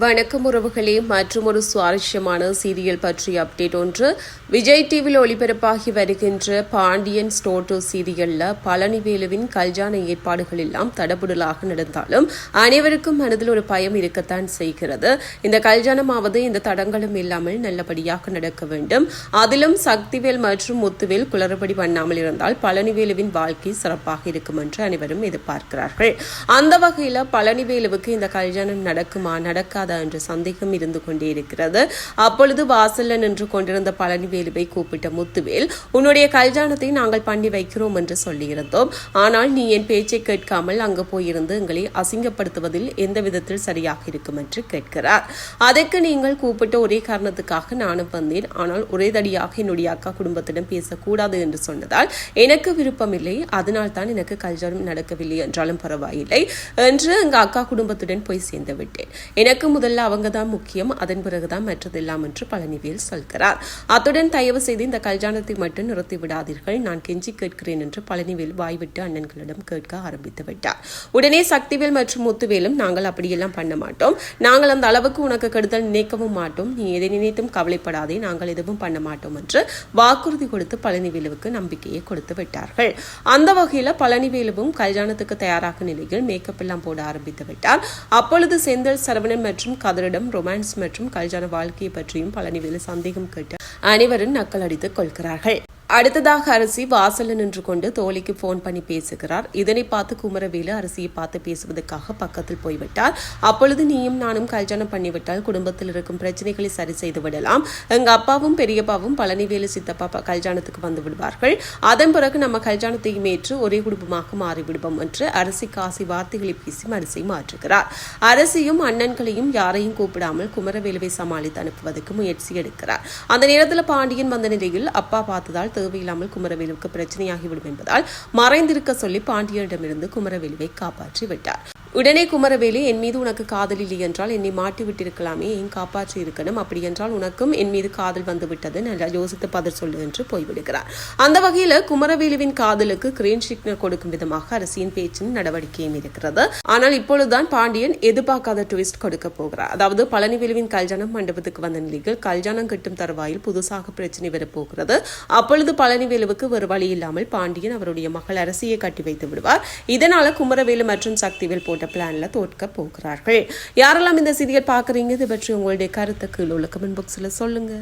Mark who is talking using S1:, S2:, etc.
S1: வணக்கம் உறவுகளே மற்றும் ஒரு சுவாரஸ்யமான சீரியல் பற்றிய அப்டேட் ஒன்று. விஜய் டிவியில் ஒளிபரப்பாகி வருகின்ற பாண்டியன் ஸ்டோட்டோ சீரியலில் பழனிவேலுவின் கல்யாண ஏற்பாடுகள் எல்லாம் தடபுடலாக நடந்தாலும் அனைவருக்கும் மனதில் ஒரு பயம் இருக்கத்தான் செய்கிறது. இந்த கல்யாணமாவது இந்த தடங்களும் இல்லாமல் நல்லபடியாக நடக்க வேண்டும். அதிலும் சக்திவேல் மற்றும் முத்துவேல் குளறுபடி பண்ணாமல் இருந்தால் பழனிவேலுவின் வாழ்க்கை சிறப்பாக இருக்கும் என்று அனைவரும் எதிர்பார்க்கிறார்கள். அந்த வகையில் பழனிவேலுவுக்கு இந்த கல்யாணம் நடக்குமா நடக்க பேசாதா என்ற சந்தேகம் இருந்து கொண்டே இருக்கிறது. அப்பொழுது வாசல்ல நின்று கொண்டிருந்த பழனிவேலுவை கூப்பிட்ட முத்துவேல் உன்னுடைய கல்யாணத்தை நாங்கள் பண்ணி வைக்கிறோம் என்று சொல்லியிருந்தோம். ஆனால் நீ என் பேச்சை கேட்காமல் அங்கு போயிருந்து எங்களை அசிங்கப்படுத்துவதில் எந்த விதத்தில் சரியாக இருக்கும் என்று கேட்கிறார். அதற்கு நீங்கள் கூப்பிட்ட ஒரே காரணத்துக்காக நானும் வந்தேன். ஆனால் ஒரே தடியாக என்னுடைய அக்கா குடும்பத்திடம் பேசக்கூடாது என்று சொன்னதால் எனக்கு விருப்பமில்லை. அதனால் தான் எனக்கு கல்யாணம் நடக்கவில்லை. என்றாலும் பரவாயில்லை என்று எங்கள் அக்கா குடும்பத்துடன் போய் சேர்ந்து விட்டேன். எனக்கு முதல்ல அவங்க தான் முக்கியம் அதன் பிறகுதான் மற்றதெல்லாம் என்று பழனிவேல் சொல்கிறார். அத்துடன் தயவு செய்து இந்த கல்யாணத்தை மட்டும் நிறுத்தி விடாதீர்கள். நான் கெஞ்சி கேட்கிறேன் என்று பழனிவேல் வாய்விட்டு அண்ணன்களிடம் கேட்க ஆரம்பித்து விட்டார். உடனே சக்திவேல் மற்றும் முத்துவேலும் நாங்கள் அப்படியெல்லாம் பண்ண மாட்டோம். நாங்கள் அந்த அளவுக்கு உனக்கு கெடுதல் நினைக்கவும் மாட்டோம். நீ எதை நினைத்தும் கவலைப்படாதே. நாங்கள் எதுவும் பண்ண மாட்டோம் என்று வாக்குறுதி கொடுத்து பழனிவேலுவுக்கு நம்பிக்கையை கொடுத்து விட்டார்கள். அந்த வகையில் பழனிவேலுவும் கல்யாணத்துக்கு தயாராக நிலையில் மேக்கப் எல்லாம் போட ஆரம்பித்து விட்டார். அப்பொழுது செந்தில் சரவணன் மற்றும் கதரிடம் ரொமான்ஸ் மற்றும் கல்யாண வாழ்க்கையை பற்றியும் பழனிவேலு சந்தேகம் கேட்டு அனைவரும் நக்கல் அடித்துக் கொள்கிறார்கள். அடுத்ததாக அரசி வாசல்ல நின்று கொண்டு தோழிக்கு போன் பண்ணி பேசுகிறார். இதனை பார்த்து குமரவேலு அரசியை பார்த்து பேசுவதற்காக பக்கத்தில் போய்விட்டார். அப்பொழுது நீயும் நானும் கல்யாணம் பண்ணிவிட்டால் குடும்பத்தில் இருக்கும் பிரச்சனைகளை சரி செய்து விடலாம். எங்க அப்பாவும் பெரியப்பாவும் பழனிவேலு சித்தப்பா கல்யாணத்துக்கு வந்து விடுவார்கள். அதன் பிறகு நம்ம கல்யாணத்தையும் ஏற்று ஒரே குடும்பமாக மாறிவிடுவோம் என்று அரசி காசி வார்த்தைகளை பேசி மனசை மாற்றுகிறார். அரசியும் அண்ணன்களையும் யாரையும் கூப்பிடாமல் குமரவேலுவை சமாளித்து அனுப்புவதற்கு முயற்சி எடுக்கிறார். அந்த நேரத்தில் பாண்டியன் வந்த நிலையில் அப்பா பார்த்ததால் தேவையில்லாமல் குமரவேலுவுக்கு பிரச்சனையாகிவிடும் என்பதால் மறைந்திருக்க சொல்லி பாண்டியனிடமிருந்து குமரவேலுவை காப்பாற்றி விட்டார் உடனே குமரவேலு என் மீது உனக்கு காதல் இல்லை என்றால் என்னை மாட்டி விட்டிருக்கலாமே ஏன் காப்பாற்றி இருக்கணும்? அப்படி என்றால் உனக்கும் என் மீது காதல் வந்து விட்டது நல்லா யோசித்து பதில் சொல்லு என்று போய்விடுகிறார். அந்த வகையில் குமரவேலுவின் காதலுக்கு கிரீன் சிக்னல் கொடுக்கும் விதமாக அரசியின் பேச்சின் நடவடிக்கையும் இருக்கிறது. ஆனால் இப்பொழுதுதான் பாண்டியன் எதிர்பார்க்காத ட்விஸ்ட் கொடுக்க போகிறார். அதாவது பழனிவேலுவின் கல்யாணம் மண்டபத்துக்கு வந்த நிலையில் கல்யாணம் கட்டும் தருவாயில் புதுசாக பிரச்சனை வரப்போகிறது. அப்பொழுது பழனிவேலுவுக்கு ஒரு வழி இல்லாமல் பாண்டியன் அவருடைய மகள் அரசியை கட்டி வைத்து விடுவார். இதனால குமரவேலு மற்றும் சக்திவேல் போட்டு பிளானில் தோற்க போகிறார்கள். யாரெல்லாம் இந்த சீரியல் பார்க்குறீங்க இது பற்றி உங்களுடைய கருத்தை கீழே உள்ள கமெண்ட் பாக்ஸில் சொல்லுங்க.